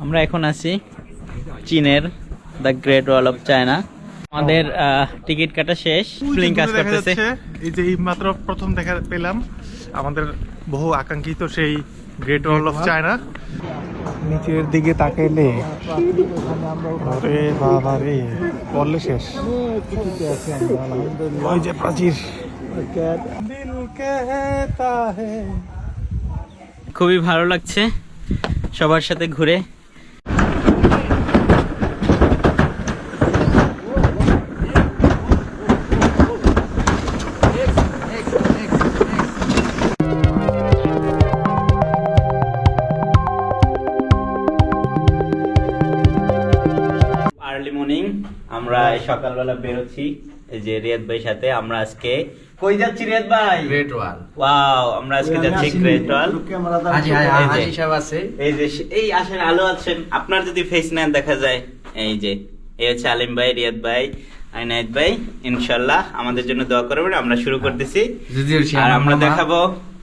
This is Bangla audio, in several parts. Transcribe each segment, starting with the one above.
আমরা এখন আছি চীনের the great wall of China আমাদের টিকিট কাটা শেষ। ফিলিং কাজ করতেছে। এই যে মাত্র প্রথম দেখা পেলাম আমাদের বহু আকাঙ্ক্ষিত সেই গ্রেট ওয়াল অফ চায়না নিচের দিকে তাকাইলে আরে বাবা রে বললে শেষ। ওই যে প্রাচীর। খুবই ভালো লাগছে সবার সাথে ঘুরে। আমরা সকালবেলা বেরোচ্ছি। যে রিয়াদ ভাই সাথে আমরা আজকে কই যাচ্ছি রিয়াদ ভাই? গ্রেট ওয়াল ওয়াও আমরা আজকে যাচ্ছি গ্রেট ওয়াল হাজি। সাহেব আছে। এই যে এই আসেন আলো আছেন। আপনার যদি ফেস নেন দেখা যায় এই যে এই হচ্ছে আলিম ভাই রিয়াদ ভাই আইনায়েত ভাই ইনশাল্লাহ আমাদের জন্য দোয়া করবেন। আমরা শুরু করতেছি। যদিও আর আমরা দেখাবো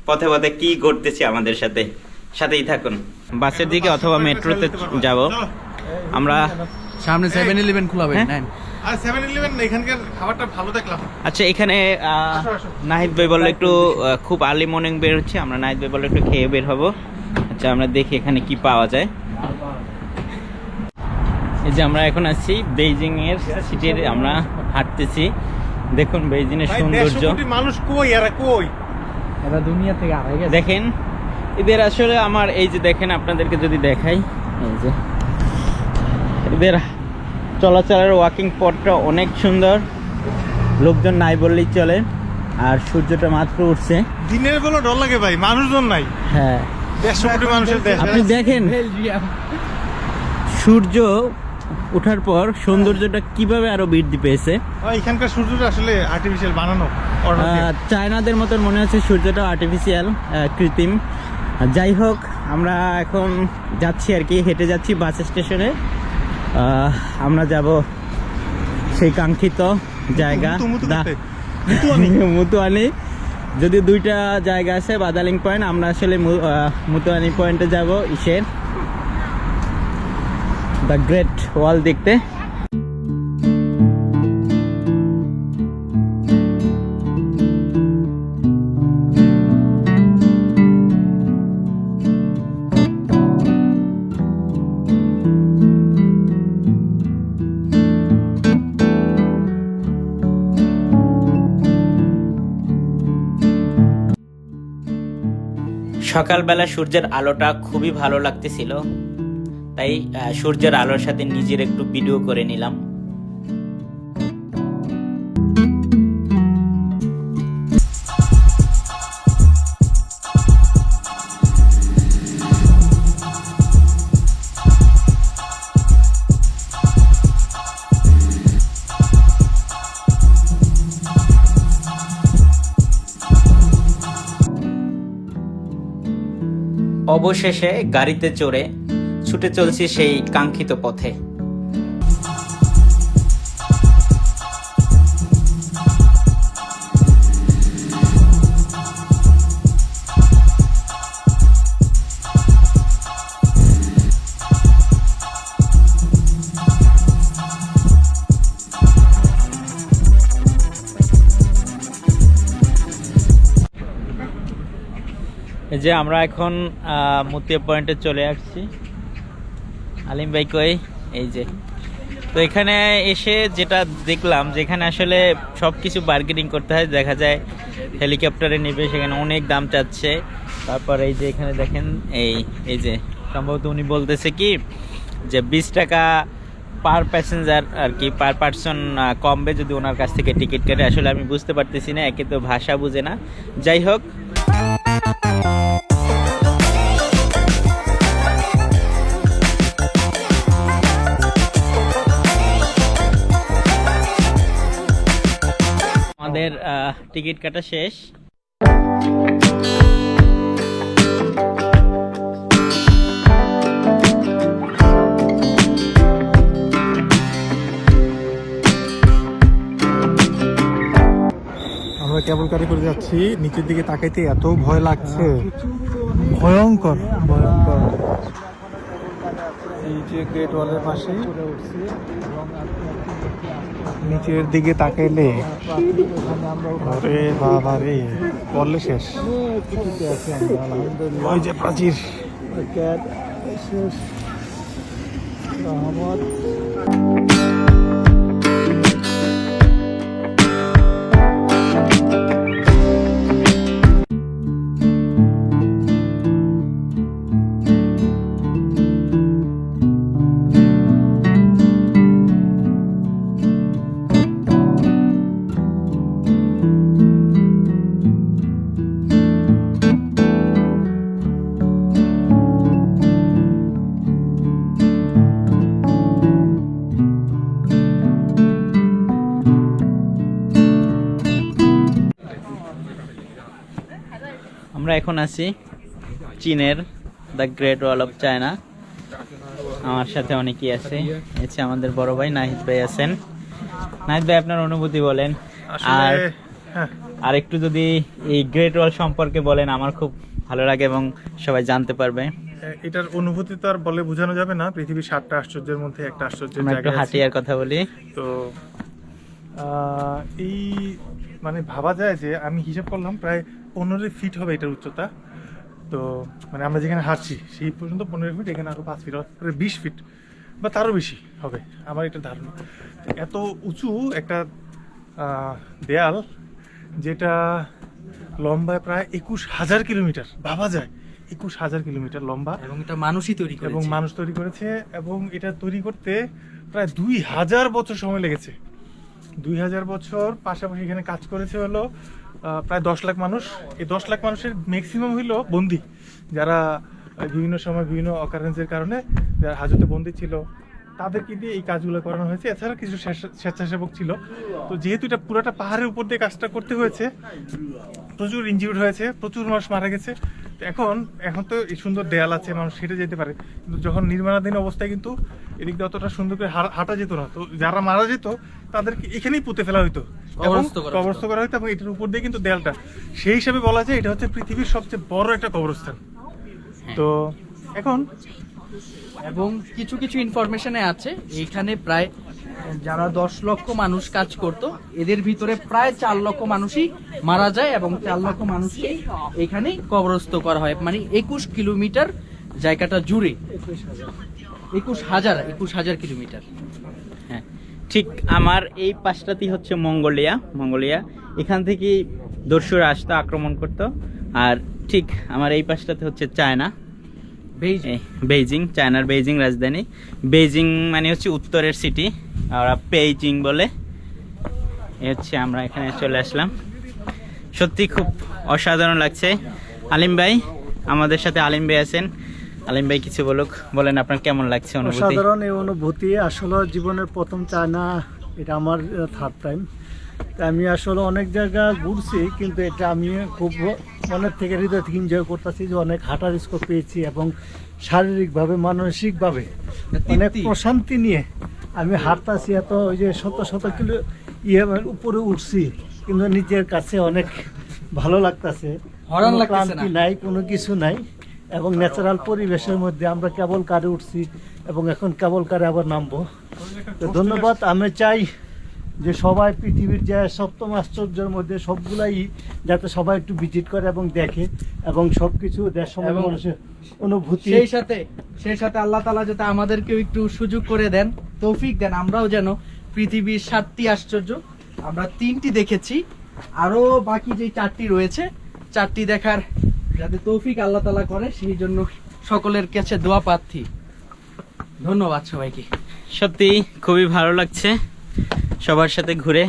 পথে পথে কি করতেছি আমাদের সাথে। সাথেই থাকুন। বাসের দিকে অথবা মেট্রোতে যাব। আমরা সামনে সেভেন ইলেভেন খোলা হবে হ্যাঁ? নেন আর সেভেন ইলেভেন এখানকার খাবারটা ভালো দেখলাম। আচ্ছা এখানে। নাহিদ ভাই বলল একটু খুব আর্লি মর্নিং বের হচ্ছে। আমরা নাহিদ ভাই বলল একটু খেয়ে বের হব। আচ্ছা আমরা দেখি এখানে কি পাওয়া যায়। এই যে আমরা এখন আছি বেইজিং এর সিটির আমরা হাঁটতেছি। দেখুন বেইজিং এর সৌন্দর্য। মানুষ কই এরা কই? এরা দুনিয়া থেকে গেছে। দেখেন এদের আসলে আমার এই যে দেখেন আপনাদেরকে যদি দেখাই এই যে। এদের চলাচলের ওয়াকিং পথটা অনেক সুন্দর। লোকজন নাই বললেই চলে আর সূর্যটা মাত্র উঠছে। দিনের বেলা ডর লাগে ভাই মানুষজন নাই। হ্যাঁ। দেড়শো কোটি মানুষের দেশ। আপনি দেখেন সূর্য ওঠার পর সৌন্দর্যটা কীভাবে আরও বৃদ্ধি পেয়েছে? এখানকার সূর্যটা আসলে আর্টিফিশিয়াল বানানো চায়নাদের মতন মনে হচ্ছে সূর্যটা আর্টিফিশিয়াল কৃত্রিম। যাই হোক আমরা এখন যাচ্ছি আর কি হেঁটে যাচ্ছি বাস স্টেশনে। আমরা যাব সেই কাঙ্ক্ষিত জায়গা। মুতুয়ানি। যদি দুইটা জায়গা আছে বাদালিং পয়েন্ট আমরা আসলে মুতুয়ানি পয়েন্টে যাব ইসের। দ্য গ্রেট ওয়াল দেখতে। সকালবেলা সূর্যের আলোটা খুবই ভালো লাগতেছিল। তাই সূর্যের আলোর সাথে নিজের একটু ভিডিও করে নিলাম। অবশেষে গাড়িতে চড়ে ছুটে চলছি সেই কাঙ্ক্ষিত পথে। যে আমরা এখন মতিয়া পয়েন্টে চলে আসছি। আলিম ভাই কই? এই যে। তো এখানে এসে যেটা দেখলাম, যেখানে আসলে সব কিছু বার্গেনিং করতে হয়, দেখা যায় হেলিকপ্টারে নেবে, সেখানে অনেক দাম চাচ্ছে। তারপর এই যে এখানে দেখেন, এই এই যে, সম্ভবত উনি বলতেছে কি যে বিশ টাকা পার প্যাসেঞ্জার আর কি পার পার্সন কমবে যদি ওনার কাছ থেকে টিকিট কাটে। আসলে আমি বুঝতে পারতেছি না, একে তো ভাষা বুঝে না। যাই হোক আমাদের টিকিট কাটা শেষ। আমরা কেবল গাড়ি করে যাচ্ছি। নিচের দিকে তাকাইতে এত ভয় লাগছে। ভয়ঙ্কর ভয়ঙ্কর। এই যে গ্রেট ওয়ালের পাশে নিচের দিকে তাকাইলে, আরে বাবা রে, বললে শেষ। ওই যে প্রাচীর। আমরা এখন আছি চীনের the great wall of China আমার সাথে অনেকেই আছে। এসে আমাদের বড় ভাই নাহিদ ভাই আছেন। নাহিদ ভাই আপনার অনুভূতি বলেন। আর হ্যাঁ। আর একটু যদি এই গ্রেট ওয়াল সম্পর্কে বলেন আমার খুব ভালো লাগে এবং সবাই জানতে পারবে। এটার অনুভূতি তো আর বলে বোঝানো যাবে না। পৃথিবীর সাতটা আশ্চর্যের মধ্যে একটা আশ্চর্যের একটু জায়গা হাটিয়ার কথা বলি। তো এই মানে ভাবা যায় যে আমি হিসাব করলাম প্রায় পনেরো ফিট হবে এটার উচ্চতা। তো মানে আমরা যেখানে হাঁটছি সেই পর্যন্ত পনেরো ফিট এখানে আরও পাঁচ ফিট প্রায় বিশ ফিট বা তারও বেশি হবে আমার এটা ধারণা। এত উঁচু একটা দেয়াল যেটা লম্বায় প্রায় একুশ হাজার কিলোমিটার ভাবা যায় একুশ হাজার কিলোমিটার লম্বা। এবং এটা মানুষই তৈরি এবং মানুষ তৈরি করেছে এবং এটা তৈরি করতে প্রায় দুই হাজার বছর সময় লেগেছে। দুই হাজার বছর পাশাপাশি এখানে কাজ করেছে হলো প্রায় দশ লাখ মানুষ। এই দশ লাখ মানুষের ম্যাক্সিমাম হইল বন্দি। যারা বিভিন্ন সময় বিভিন্ন অকারেন্সের কারণে যারা হাজতে বন্দি ছিল, তাদেরকে দিয়ে এই কাজগুলো করানো হয়েছে। এছাড়া কিছু স্বেচ্ছাসেবক ছিল। তো যেহেতু এটা পুরোটা পাহাড়ের উপর দিয়ে কাজটা করতে হয়েছে, প্রচুর ইনজিউর্ড হয়েছে, প্রচুর মানুষ মারা গেছে। এখন এখন তো এই সুন্দর দেয়াল আছে মানুষ হেঁটে যেতে পারে। কিন্তু যখন নির্মাণাধীন অবস্থায় কিন্তু এদিক দিয়ে অতটা সুন্দর করে হাঁটা যেত না। তো যারা মারা যেত তাদেরকে এখানেই পুঁতে ফেলা হইতো। কবরস্থ করা হতো এবং এটার উপর দিয়ে কিন্তু দেয়ালটা। সেই হিসাবে বলা যায় এটা হচ্ছে পৃথিবীর সবচেয়ে বড় একটা কবরস্থান। তো এখন এবং কিছু কিছু ইনফরমেশনে আছে এখানে প্রায় যারা দশ লক্ষ মানুষ কাজ করত, এদের ভিতরে প্রায় চার লক্ষ মানুষই মারা যায় এবং চার লক্ষ মানুষকে এখানেই কবরস্থ করা হয়। মানে একুশ কিলোমিটার জায়গাটা জুড়ে। একুশ হাজার একুশ হাজার কিলোমিটার। হ্যাঁ ঠিক আমার এই পাশটাতেই হচ্ছে মঙ্গোলিয়া মঙ্গোলিয়া। এখান থেকেই দস্যুরা আসতো, আক্রমণ করতো। আর ঠিক আমার এই পাশটাতে হচ্ছে চায়না। বেইজিং বেইজিং চায়নার বেইজিং রাজধানী। বেইজিং মানে হচ্ছে উত্তরের সিটি ওরা পেইজিং বলে। এ হচ্ছে আমরা এখানে চলে আসলাম। সত্যি খুব অসাধারণ লাগছে। আলিম ভাই আমাদের সাথে আলিম ভাই আছেন। আলিম ভাই কিছু বলুক বলেন আপনার কেমন লাগছে অনুভূতি? অসাধারণ এই অনুভূতি। আসলে জীবনের প্রথম চায়না এটা আমার থার্ড টাইম আমি আসলে অনেক জায়গা ঘুরছি কিন্তু এটা আমি খুব মনের থেকে হৃদয় থেকে এনজয় করতেছি যে অনেক হাঁটার স্কোপ পেয়েছি এবং শারীরিকভাবে মানসিকভাবে অনেক প্রশান্তি নিয়ে আমি হাঁটতাছি এত ওই যে শত শত কিলো ইয়ে উপরে উঠছি কিন্তু নিজের কাছে অনেক ভালো লাগতাছে। লাগতেছে ক্লান্তি নাই কোনো কিছু নাই এবং ন্যাচারাল পরিবেশের মধ্যে আমরা কেবল কারে উঠছি এবং এখন কেবল কারে আবার নামবো। তো ধন্যবাদ আমি চাই যে সবাই পৃথিবীর যে সপ্তম আশ্চর্যের মধ্যে সবগুলাই যাতে সবাই একটু ভিজিট করে এবং দেখে এবং সবকিছু দেশ মানুষের অনুভূতি সেই সাথে সেই সাথে আল্লাহ তালা যাতে আমাদেরকেও একটু সুযোগ করে দেন তৌফিক দেন আমরাও যেন পৃথিবীর সাতটি আশ্চর্য আমরা তিনটি দেখেছি। আরও বাকি যে চারটি রয়েছে চারটি দেখার যাতে তৌফিক আল্লাহ তালা করে সেই জন্য সকলের কাছে দোয়া প্রার্থী। ধন্যবাদ সবাইকে। সত্যি খুবই ভালো লাগছে। সবার সাথে ঘুরে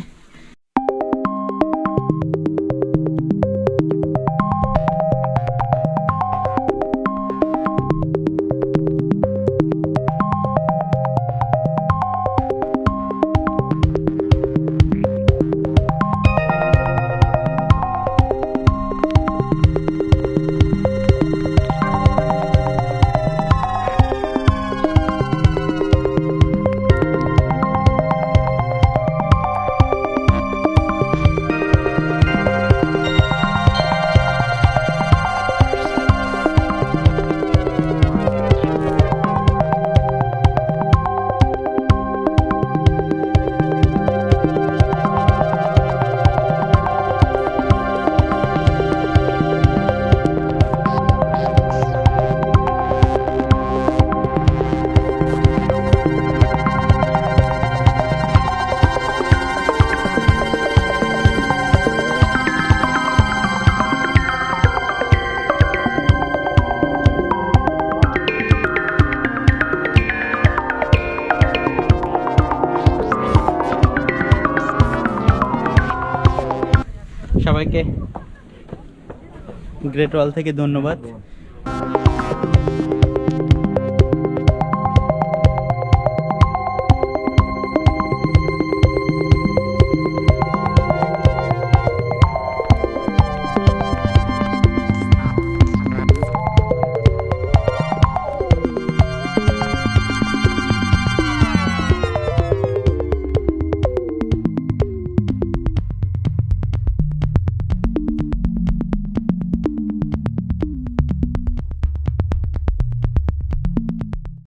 সবাইকে। গ্রেট ওয়াল থেকে ধন্যবাদ।